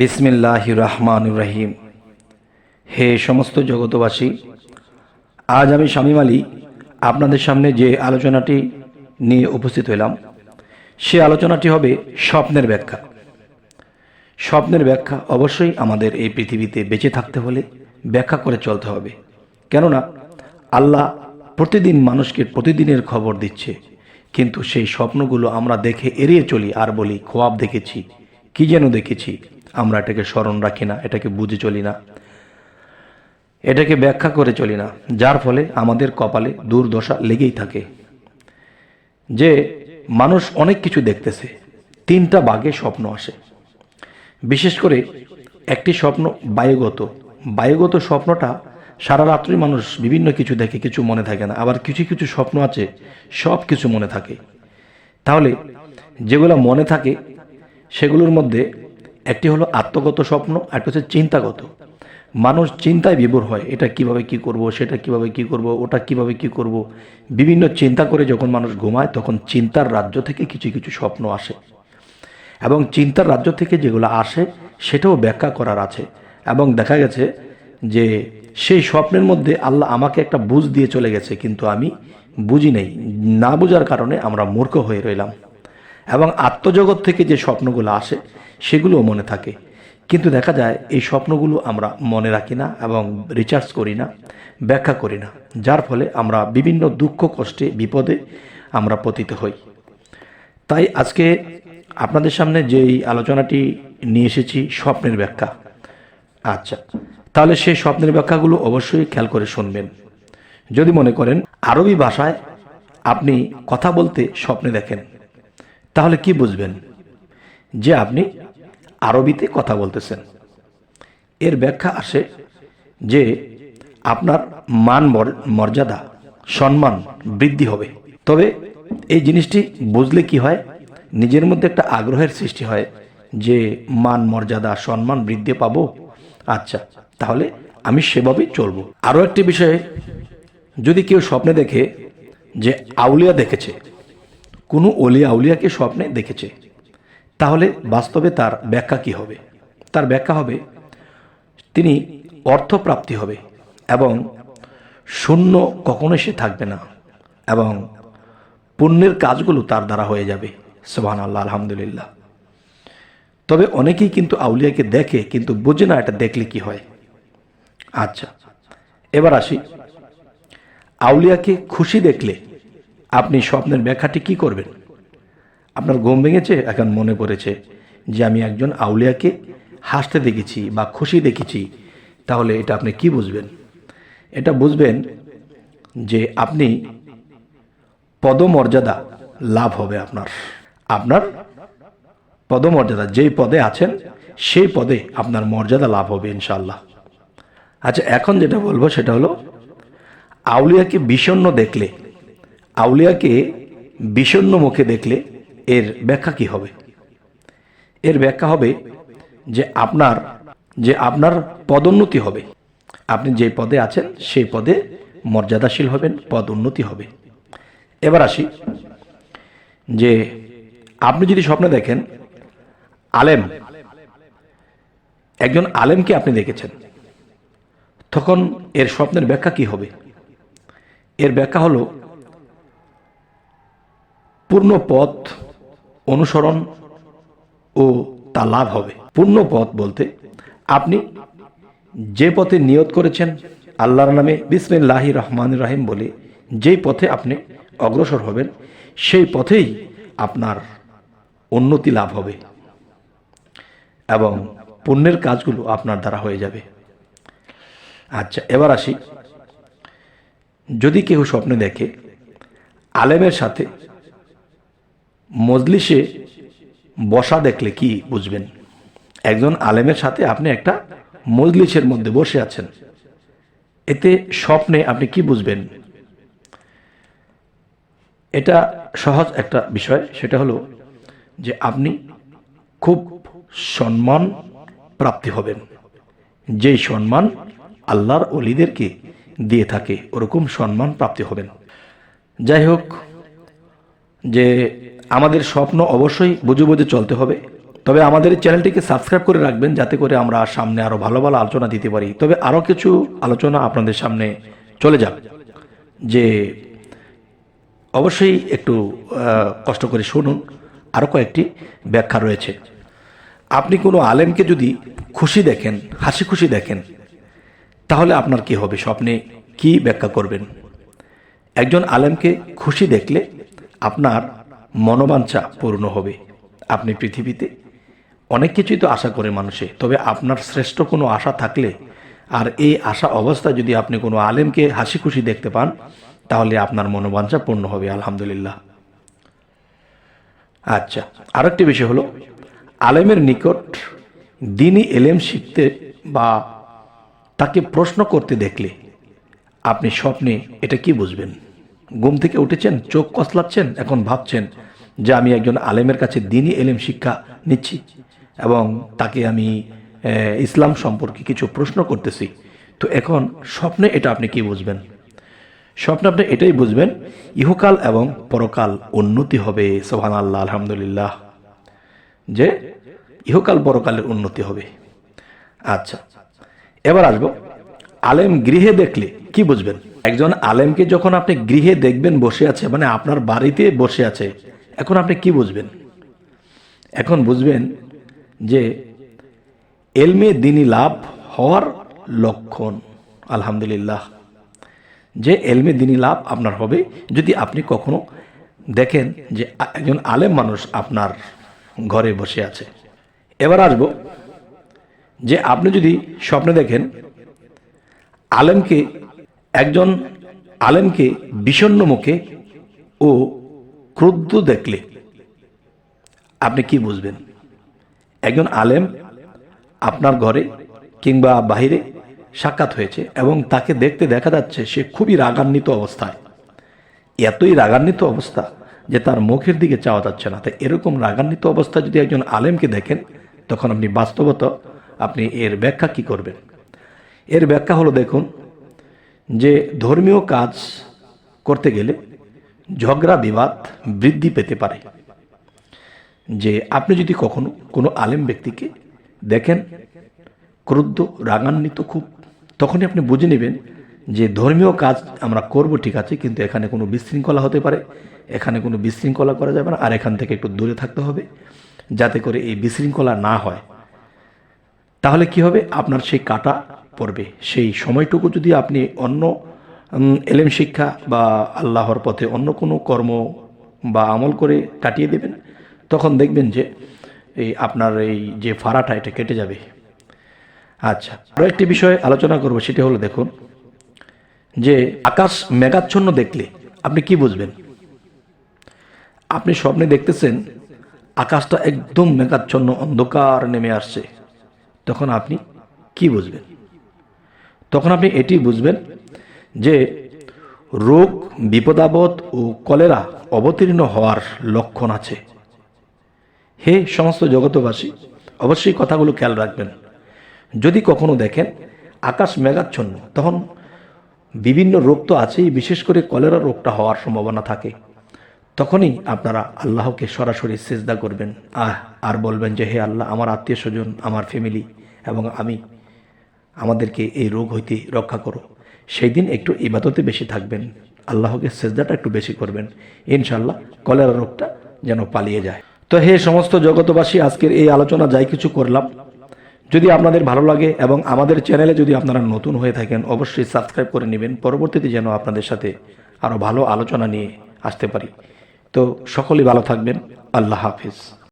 বিসমিল্লাহ রহমান রহিম। হে সমস্ত জগতবাসী আজ আমি শামীম আলী আপনাদের সামনে যে আলোচনাটি নিয়ে উপস্থিত হলাম, সে আলোচনাটি হবে স্বপ্নের ব্যাখ্যা। স্বপ্নের ব্যাখ্যা অবশ্যই আমাদের এই পৃথিবীতে বেঁচে থাকতে হলে ব্যাখ্যা করে চলতে হবে। কেননা, আল্লাহ প্রতিদিন মানুষকে প্রতিদিনের খবর দিচ্ছে, কিন্তু সেই স্বপ্নগুলো আমরা দেখে এড়িয়ে চলি আর বলি, খোয়াব দেখেছি। কি যেন দেখেছি? আমরা এটাকে স্মরণ রাখি না, এটাকে বুঝে চলি না। এটাকে ব্যাখ্যা করে চলি না, যার ফলে আমাদের কপালে দুর্দশা লেগেই থাকে। যে মানুষ অনেক কিছু দেখতেছে, তিনটা বাঘে স্বপ্ন আসে। বিশেষ করে একটি স্বপ্ন বায়ুগত। বায়ুগত স্বপ্নটা সারা রাত্রি মানুষ বিভিন্ন কিছু দেখে, কিছু মনে থাকে না। আবার কিছু কিছু স্বপ্ন আছে, সব কিছু মনে থাকে। তাহলে যেগুলো মনে থাকে সেগুলোর মধ্যে একটি হলো আত্মগত স্বপ্ন একটা হচ্ছে চিন্তাগত। মানুষ চিন্তায় বিভোর হয়, এটা কীভাবে কি করব, সেটা কীভাবে কি করব, ওটা কীভাবে কি করব। বিভিন্ন চিন্তা করে যখন মানুষ ঘুমায়, তখন চিন্তার রাজ্য থেকে কিছু কিছু স্বপ্ন আসে। এবং চিন্তার রাজ্য থেকে যেগুলো আসে, সেটাও ব্যাখ্যা করার আছে। এবং দেখা গেছে যে সেই স্বপ্নের মধ্যে আল্লাহ আমাকে একটা বুঝ দিয়ে চলে গেছে, কিন্তু আমি বুঝি নেই। না বোঝার কারণে আমরা মূর্খ হয়ে রইলাম। এবং আত্মজগৎ থেকে যে স্বপ্নগুলো আসে, সেগুলোও মনে থাকে। কিন্তু দেখা যায়, এই স্বপ্নগুলো আমরা মনে রাখি না এবং রিচার্জ করি না, ব্যাখ্যা করি না। যার ফলে আমরা বিভিন্ন দুঃখ, কষ্টে, বিপদে আমরা পতিত হই। তাই আজকে আপনাদের সামনে যেই আলোচনাটি নিয়ে এসেছি, স্বপ্নের ব্যাখ্যা। আচ্ছা তাহলে সেই স্বপ্নের ব্যাখ্যাগুলো অবশ্যই খেয়াল করে শুনবেন। যদি মনে করেন, আরবি ভাষায় আপনি কথা বলতে স্বপ্নে দেখেন। তাহলে কি বুঝবেন? যে আপনি আরবিতে কথা বলতেছেন। এর ব্যাখ্যা আসে যে আপনার মান মর্যাদা, সম্মান বৃদ্ধি হবে। তবে এই জিনিসটি বুঝলে কি হয়? নিজের মধ্যে একটা আগ্রহের সৃষ্টি হয় যে মান, মর্যাদা, সম্মান বৃদ্ধি পাবো। আচ্ছা তাহলে আমি সেভাবেই চলবো। আরও একটি বিষয়ে যদি কেউ স্বপ্নে দেখে যে আউলিয়া দেখেছে কোনো অলিয়া আউলিয়াকে স্বপ্নে দেখেছে। তাহলে বাস্তবে তার ব্যাখ্যা কি হবে? তার ব্যাখ্যা হবে, তিনি অর্থপ্রাপ্তি হবে এবং শূন্য কখনো সে থাকবে না এবং পুণ্যের কাজগুলো তার দ্বারা হয়ে যাবে। সোহান আল্লাহ আলহামদুলিল্লাহ। তবে অনেকেই কিন্তু আউলিয়াকে দেখে কিন্তু বোঝে না এটা দেখলে কি হয়। আচ্ছা এবার আসি। আউলিয়াকে খুশি দেখলে আপনি স্বপ্নের ব্যাখ্যাটি কি করবেন? আপনার ঘুম ভেঙেছে? এখন মনে পড়েছে যে আমি একজন আউলিয়াকে হাসতে দেখেছি বা খুশি দেখেছি। তাহলে এটা আপনি কি বুঝবেন? এটা বুঝবেন যে আপনি পদমর্যাদা লাভ হবে আপনার। আপনার পদমর্যাদা যেই পদে আছেন, সেই পদে আপনার মর্যাদা লাভ হবে ইনশাল্লাহ আচ্ছা এখন যেটা বলব সেটা হলো, আউলিয়াকে বিষণ্ণ দেখলে আউলিয়াকে বিষণ্ণ মুখে দেখলে এর ব্যাখ্যা কি হবে? এর ব্যাখ্যা হবে যে আপনার যে আপনার পদোন্নতি হবে। আপনি যে পদে আছেন, সেই পদে মর্যাদাশীল হবেন, পদ উন্নতি হবে। এবার আসি যে আপনি যদি স্বপ্নে দেখেন, আলেম, একজন আলেমকে আপনি দেখেছেন, তখন এর স্বপ্নের ব্যাখ্যা কি হবে? এর ব্যাখ্যা হলো পূর্ণ পথ অনুসরণ ও তা লাভ হবে। পূর্ণ পথ বলতে আপনি যে পথে নিয়ত করেছেন, আল্লাহর নামে বিসমিল্লাহি রহমান রাহিম বলে যেই পথে আপনি অগ্রসর হবেন, সেই পথেই আপনার উন্নতি লাভ হবে এবং পুণ্যের কাজগুলো আপনার দ্বারা হয়ে যাবে। আচ্ছা এবার আসি। যদি কেউ স্বপ্নে দেখে, আলেমের সাথে মজলিসে বসা দেখলে কি বুঝবেন? একজন আলেমের সাথে আপনি একটা মজলিসের মধ্যে বসে আছেন। এতে স্বপ্নে আপনি কি বুঝবেন? এটা সহজ একটা বিষয়, সেটা হলো যে আপনি খুব সম্মান প্রাপ্তি হবেন। যেই সম্মান আল্লাহর অলিদেরকে দিয়ে থাকে, ওরকম সম্মান প্রাপ্তি হবেন। যাই হোক যে আমাদের স্বপ্ন অবশ্যই বুঝে বুঝে চলতে হবে। তবে আমাদের চ্যানেলটিকে সাবস্ক্রাইব করে রাখবেন যাতে করে আমরা সামনে আরও ভালো ভালো আলোচনা দিতে পারি। তবে আরও কিছু আলোচনা আপনাদের সামনে চলে যাক, যে অবশ্যই একটু কষ্ট করে শুনুন। আরও কয়েকটি ব্যাখ্যা রয়েছে। আপনি কোনো আলেমকে যদি খুশি দেখেন, হাসি খুশি দেখেন, তাহলে আপনার কি হবে? স্বপ্নে কি ব্যাখ্যা করবেন? একজন আলেমকে খুশি দেখলে আপনার মনোবাঞ্ছা পূর্ণ হবে। আপনি পৃথিবীতে অনেক কিছুই তো আশা করে মানুষে, তবে আপনার শ্রেষ্ঠ কোনো আশা থাকলে আর এই আশা অবস্থা যদি আপনি কোনো আলেমকে হাসি খুশি দেখতে পান, তাহলে আপনার মনোবাঞ্ছা পূর্ণ হবে, আলহামদুলিল্লাহ। আচ্ছা আরেকটি বিষয় হলো, আলেমের নিকট দিনই এলেম শিখতে বা তাকে প্রশ্ন করতে দেখলে আপনি স্বপ্নে এটা কি বুঝবেন? ঘুম থেকে উঠেছেন, চোখ কসলাচ্ছেন, এখন ভাবছেন যে আমি একজন আলেমের কাছে দিনই এলেম শিক্ষা নিচ্ছি এবং তাকে আমি ইসলাম সম্পর্কে কিছু প্রশ্ন করতেছি। তো এখন স্বপ্নে এটা আপনি কি বুঝবেন? স্বপ্নে আপনি এটাই বুঝবেন, ইহকাল এবং পরকাল উন্নতি হবে সোহান আল্লাহ আলহামদুলিল্লাহ। যে ইহকাল পরকালের উন্নতি হবে। আচ্ছা এবার আসব। আলেম গৃহে দেখলে কি বুঝবেন? একজন আলেমকে যখন আপনি গৃহে দেখবেন বসে আছে মানে আপনার বাড়িতে বসে আছে, এখন আপনি কি বুঝবেন? এখন বুঝবেন যে এলমে দিনী লাভ হওয়ার লক্ষণ, আলহামদুলিল্লাহ। যে এলমে দিনী লাভ আপনার হবে, যদি আপনি কখনো দেখেন যে একজন আলেম মানুষ আপনার ঘরে বসে আছে। এবার আসব যে আপনি যদি স্বপ্নে দেখেন আলেমকে একজন আলেমকে বিষণ্ণ মুখে ও ক্রুদ্ধ দেখলে আপনি কি বুঝবেন? একজন আলেম আপনার ঘরে কিংবা বাইরে সাক্ষাৎ হয়েছে এবং তাকে দেখতে দেখা যাচ্ছে সে খুবই রাগান্বিত অবস্থায়। এতই রাগান্বিত অবস্থা যে তার মুখের দিকে চাওয়া যাচ্ছে না। তাই এরকম রাগান্বিত অবস্থা যদি একজন আলেমকে দেখেন, তখন আপনি বাস্তবত আপনি এর ব্যাখ্যা কি করবেন? এর ব্যাখ্যা হলো, দেখুন যে ধর্মীয় কাজ করতে গেলে ঝগড়া, বিবাদ বৃদ্ধি পেতে পারে। যে আপনি যদি কখনো কোনো আলেম ব্যক্তিকে দেখেন, ক্রুদ্ধ, রাগান্বিত খুব, তখনই আপনি বুঝে নেবেন যে ধর্মীয় কাজ আমরা করব ঠিক আছে, কিন্তু এখানে কোনো বিশৃঙ্খলা হতে পারে, এখানে কোনো বিশৃঙ্খলা করা যাবে না, আর এখান থেকে একটু দূরে থাকতে হবে যাতে করে এই বিশৃঙ্খলা না হয়। তাহলে কি হবে? আপনার সেই কাটা পড়বে। সেই সময়টুকু যদি আপনি অন্য এলেম শিক্ষা বা আল্লাহর পথে অন্য কোনো কর্ম বা আমল করে কাটিয়ে দেবেন, তখন দেখবেন যে এই আপনার এই যে ফাড়াটা এটা কেটে যাবে। আচ্ছা আরও একটি বিষয় আলোচনা করব, সেটি হলো দেখুন যে আকাশ মেঘাচ্ছন্ন দেখলে আপনি কি বুঝবেন? আপনি স্বপ্নে দেখতেছেন আকাশটা একদম মেঘাচ্ছন্ন অন্ধকার নেমে আসছে, তখন আপনি কি বুঝবেন? তখন আপনি এটি বুঝবেন যে রোগ বিপদাবদ ও কলেরা অবতীর্ণ হওয়ার লক্ষণ আছে। হে সমস্ত জগতবাসী অবশ্যই কথাগুলো খেয়াল রাখবেন। যদি কখনো দেখেন আকাশ মেঘাচ্ছন্ন, তখন বিভিন্ন রোগ তো আছেই, বিশেষ করে কলেরা রোগটা হওয়ার সম্ভাবনা থাকে। তখনই আপনারা আল্লাহকে সরাসরি সেজদা করবেন। আহ, আর বলবেন যে, হে আল্লাহ, আমার আত্মীয় স্বজন, আমার ফ্যামিলি এবং আমি আমাদেরকে এই রোগ হইতে রক্ষা করো। সেই দিন একটু ইবাদতে বেশি থাকবেন। আল্লাহকে সেজদাটা একটু বেশি করবেন। ইনশাল্লাহ কলেরা রোগটা যেন পালিয়ে যায়। তো হে সমস্ত জগতবাসী আজকের এই আলোচনা যাই কিছু করলাম। যদি আপনাদের ভালো লাগে এবং আমাদের চ্যানেলে যদি আপনারা নতুন হয়ে থাকেন, অবশ্যই সাবস্ক্রাইব করে নেবেন। পরবর্তীতে যেন আপনাদের সাথে আরও ভালো আলোচনা নিয়ে আসতে পারি। তো সকলেই ভালো থাকবেন। আল্লাহ হাফিজ।